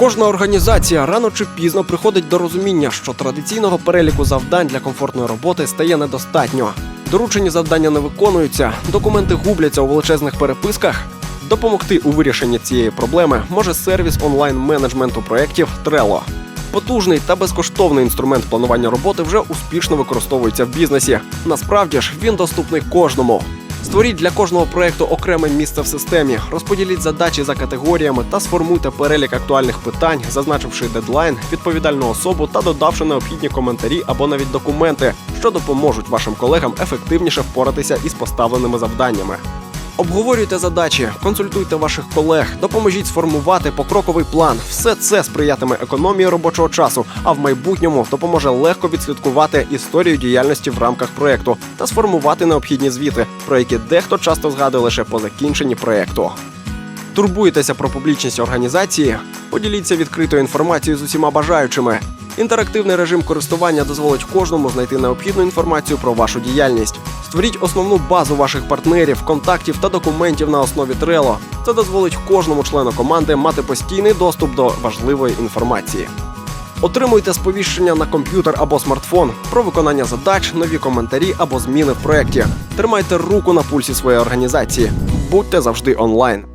Кожна організація рано чи пізно приходить до розуміння, що традиційного переліку завдань для комфортної роботи стає недостатньо. Доручені завдання не виконуються, документи губляться у величезних переписках. Допомогти у вирішенні цієї проблеми може сервіс онлайн-менеджменту проєктів Trello. Потужний та безкоштовний інструмент планування роботи вже успішно використовується в бізнесі. Насправді ж він доступний кожному. Створіть для кожного проекту окреме місце в системі, розподіліть задачі за категоріями та сформуйте перелік актуальних питань, зазначивши дедлайн, відповідальну особу та додавши необхідні коментарі або навіть документи, що допоможуть вашим колегам ефективніше впоратися із поставленими завданнями. Обговорюйте задачі, консультуйте ваших колег, допоможіть сформувати покроковий план. Все це сприятиме економії робочого часу, а в майбутньому допоможе легко відслідкувати історію діяльності в рамках проекту та сформувати необхідні звіти, про які дехто часто згадує лише по закінченні проекту. Турбуєтеся про публічність організації? Поділіться відкритою інформацією з усіма бажаючими. Інтерактивний режим користування дозволить кожному знайти необхідну інформацію про вашу діяльність. Створіть основну базу ваших партнерів, контактів та документів на основі Trello. Це дозволить кожному члену команди мати постійний доступ до важливої інформації. Отримуйте сповіщення на комп'ютер або смартфон про виконання задач, нові коментарі або зміни в проєкті. Тримайте руку на пульсі своєї організації. Будьте завжди онлайн.